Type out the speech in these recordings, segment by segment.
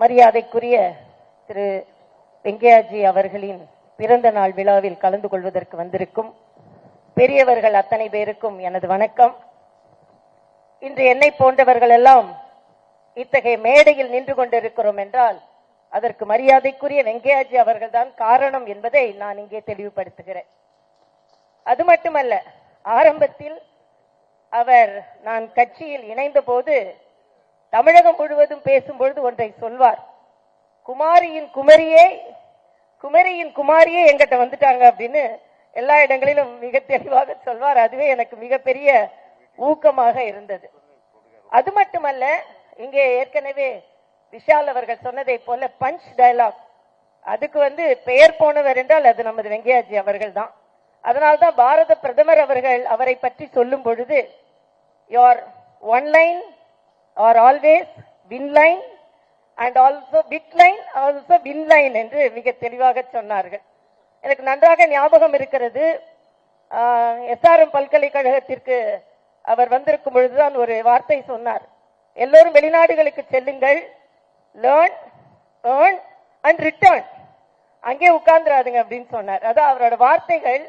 மரியாதைக்குரிய திரு வெங்கையாஜி அவர்களின் பிறந்த நாள் விழாவில் கலந்து கொள்வதற்கு வந்திருக்கும் பெரியவர்கள் அத்தனை பேருக்கும் எனது வணக்கம். இன்று என்னை போன்றவர்கள் எல்லாம் இத்தகைய மேடையில் நின்று கொண்டிருக்கிறோம் என்றால் அதற்கு மரியாதைக்குரிய வெங்கையாஜி அவர்கள்தான் காரணம் என்பதை நான் இங்கே தெளிவுபடுத்துகிறேன். அது மட்டுமல்ல ஆரம்பத்தில் அவர் நான் கட்சியில் இணைந்த போது தமிழகம் முழுவதும் பேசும்பொழுது ஒன்றை சொல்வார். குமாரியின் குமரியே குமரியின் குமாரியே எங்கிட்ட வந்துட்டாங்க அப்படின்னு எல்லா இடங்களிலும் மிக தெளிவாக சொல்வார். அதுவே எனக்கு மிகப்பெரிய ஊக்கமாக இருந்தது. அது மட்டுமல்ல இங்கே ஏற்கனவே விஷால் அவர்கள் சொன்னதை போல பஞ்ச் டயலாக் அதுக்கு வந்து பெயர் போனவர் என்றால் அது நமது வெங்கையாஜி அவர்கள் தான். அதனால்தான் பாரத பிரதமர் அவர்கள் அவரை பற்றி சொல்லும் பொழுது your online are always win line and also bit line also win line என்று மிக தெளிவாக சொன்னார்கள். எனக்கு நன்றாக ஞாபகம் இருக்கிறது. எஸ்ஆர்எம் பல்கலைக்கழகத்திற்கு அவர் வந்திருக்கும் பொழுதுதான் ஒரு வார்த்தை சொன்னார். எல்லோரும் வெளிநாடுகளுக்கு செல்லுங்கள். லேர்ன் ஏர்ன் அண்ட் ரிட்டர்ன் அங்கே உட்கார்ந்துராதுங்க அப்படின்னு சொன்னார். அதான் அவரோட வார்த்தைகள்.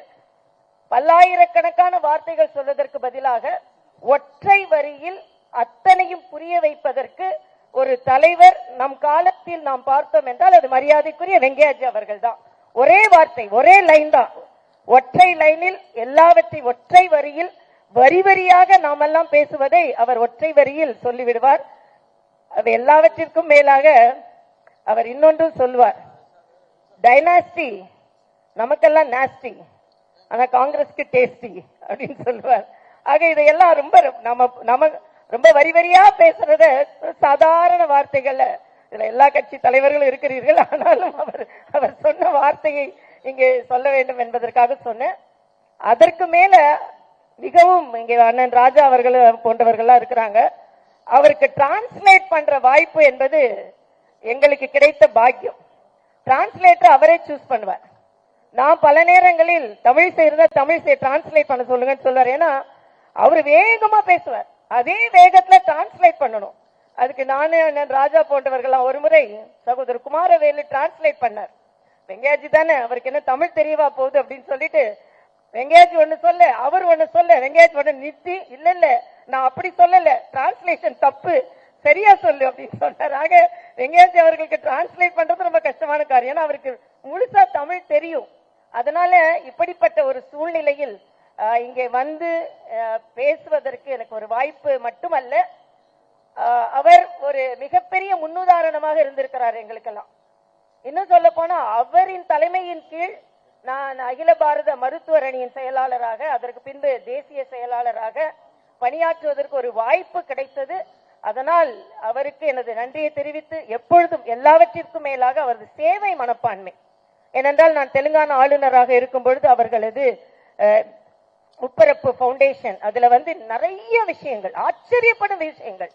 பல்லாயிரக்கணக்கான வார்த்தைகள் சொல்வதற்கு பதிலாக ஒற்றை வரியில் அத்தனையும் புரிய வைப்பதற்கு ஒரு தலைவர் நம் காலத்தில் நாம் பார்த்தோம் என்றால் அது மரியாதைக்குரிய வெங்கையாஜி அவர்கள் தான் ஒரே வார்த்தை ஒரே லைன் தான். ஒற்றை லைனில் எல்லாவற்றை ஒற்றை வரியில் வரி வரியாக நாமெல்லாம் பேசுவதை அவர் ஒற்றை வரியில் சொல்லிவிடுவார். அது எல்லாவற்றிற்கும் மேலாக அவர் இன்னொன்றும் சொல்வார் டைனாஸ்டி நமக்கெல்லாம் நாஸ்டி ஆனா காங்கிரஸ்க்கு டேஸ்டி அப்படின்னு சொல்லுவார். ஆக இதையெல்லாம் ரொம்ப நம்ம நம்ம ரொம்ப வரி வரியா பேசுறத சாதாரண வார்த்தைகள்ல இதுல எல்லா கட்சி தலைவர்களும் இருக்கிறீர்கள். ஆனாலும் அவர் அவர் சொன்ன வார்த்தையை இங்கே சொல்ல வேண்டும் என்பதற்காக சொன்னேன். அதற்கு மேல மிகவும் இங்கே அண்ணன் ராஜா அவர்கள் போன்றவர்கள்லாம் இருக்கிறாங்க. அவருக்கு டிரான்ஸ்லேட் பண்ற வாய்ப்பு என்பது எங்களுக்கு கிடைத்த பாக்கியம். டிரான்ஸ்லேட்டர் அவரே சூஸ் பண்ணுவார். நான் பல நேரங்களில் தமிழ் செய்யறத தமிழ் செய்ய டிரான்ஸ்லேட் பண்ண சொல்லுங்கன்னு சொல்லுவார் ஏன்னா அவர் வேகமா பேசுவார். அதே வேகத்துல டிரான்ஸ்லேட் பண்ணணும். அதுக்கு நானே அண்ணன் ராஜா போன்றவர்கள் ஒரு முறை சகோதரர் குமாரவேலு டிரான்ஸ்லேட் பண்ணார். வெங்கையாஜி தானே அவருக்கு என்ன தமிழ் தெரியவா போகுது அப்படின்னு சொல்லிட்டு வெங்கையாஜி ஒண்ணு சொல்ல அவர் ஒண்ணு சொல்ல வெங்கையாஜி ஒண்ணு நிறுத்தி இல்ல இல்ல நான் அப்படி சொல்லல டிரான்ஸ்லேஷன் தப்பு சரியா சொல்லு அப்படின்னு சொன்னார் ஆக வெங்கையாஜி அவர்களுக்கு டிரான்ஸ்லேட் பண்றது ரொம்ப கஷ்டமான காரியம். அவருக்கு முழுசா தமிழ் தெரியும். அதனால இப்படிப்பட்ட ஒரு சூழ்நிலையில் இங்கே வந்து பேசுவதற்கு எனக்கு ஒரு வாய்ப்பு மட்டுமல்ல. ஆஹ், அவர் ஒரு மிகப்பெரிய முன்னுதாரணமாக இருந்திருக்கிறார் எங்களுக்கெல்லாம். இன்னும் சொல்ல போனா அவரின் தலைமையின் கீழ் நான் அகில பாரத மருத்துவர் அணியின் செயலாளராக அதற்கு பின்பு தேசிய செயலாளராக பணியாற்றுவதற்கு ஒரு வாய்ப்பு கிடைத்தது. அதனால் அவருக்கு எனது நன்றியை தெரிவித்து எப்பொழுதும் எல்லாவற்றிற்கும் மேலாக அவரது சேவை மனப்பான்மை. ஏனென்றால் நான் தெலுங்கானா ஆளுநராக இருக்கும் பொழுது அவர்களது உப்பரப்பு பவுண்டேஷன் அதுல வந்து நிறைய விஷயங்கள் ஆச்சரியப்படும் விஷயங்கள்.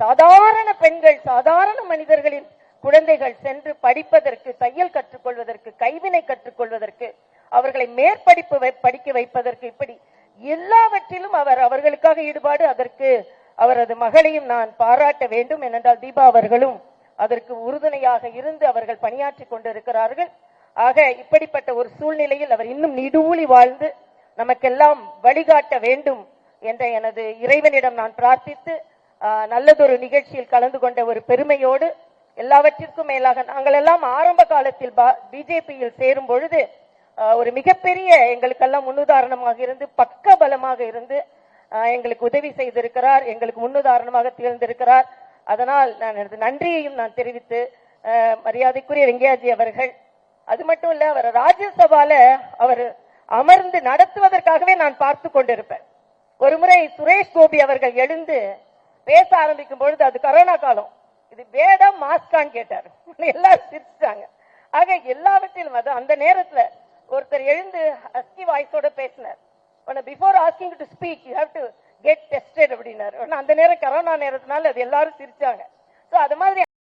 சாதாரண பெண்கள் சாதாரண மனிதர்களின் குழந்தைகள் சென்று படிப்பதற்கு தையல் கற்றுக்கொள்வதற்கு கைவினை கற்றுக்கொள்வதற்கு அவர்களை மேற்படிப்பு படிக்க வைப்பதற்கு இப்படி எல்லாவற்றிலும் அவர் அவர்களுக்காக ஈடுபாடு அதற்கு அவரது மகளையும் நான் பாராட்ட வேண்டும். ஏனென்றால் தீபா அவர்களும் அதற்கு உறுதுணையாக இருந்து அவர்கள் பணியாற்றிக் கொண்டிருக்கிறார்கள். ஆக இப்படிப்பட்ட ஒரு சூழ்நிலையில் அவர் இன்னும் நிடூழி வாழ்ந்து நமக்கெல்லாம் வழிகாட்ட வேண்டும் என்ற எனது இறைவனிடம் நான் பிரார்த்தித்து நல்லதொரு நிகழ்ச்சியில் கலந்து கொண்ட ஒரு பெருமையோடு எல்லாவற்றிற்கும் மேலாக நாங்கள் எல்லாம் ஆரம்ப காலத்தில் பிஜேபியில் சேரும் பொழுது ஒரு மிகப்பெரிய எங்களுக்கெல்லாம் முன்னுதாரணமாக இருந்து பக்க பலமாக இருந்து எங்களுக்கு உதவி செய்திருக்கிறார் எங்களுக்கு முன்னுதாரணமாக திகழ்ந்திருக்கிறார். அதனால் நான் எனது நன்றியையும் நான் தெரிவித்து மரியாதைக்குரிய வெங்கையாஜி அவர்கள். அது மட்டும் இல்ல அவர் ராஜ்யசபால அவர் அமர்ந்து நடத்துவதற்காகவே நான் பார்த்து கொண்டிருப்பேன். ஒரு முறை சுரேஷ் கோபி அவர்கள் எழுந்து பேச ஆரம்பிக்கும் பொழுது அது கரோனா காலம். இது வேடம் மாஸ்கான் கேட்டார். எல்லாரும் சிரிச்சிட்டாங்க. ஆக எல்லாவற்றிலும் அது அந்த நேரத்துல ஒருத்தர் எழுந்து ஹஸ்கி வாய்ஸோட பேசினார். உன்னை before asking to speak you have to get tested அப்படின்னாரு. அந்த நேரம் கரோனா நேரத்தினால அது எல்லாரும் சிரிச்சாங்க. ஸோ அது மாதிரி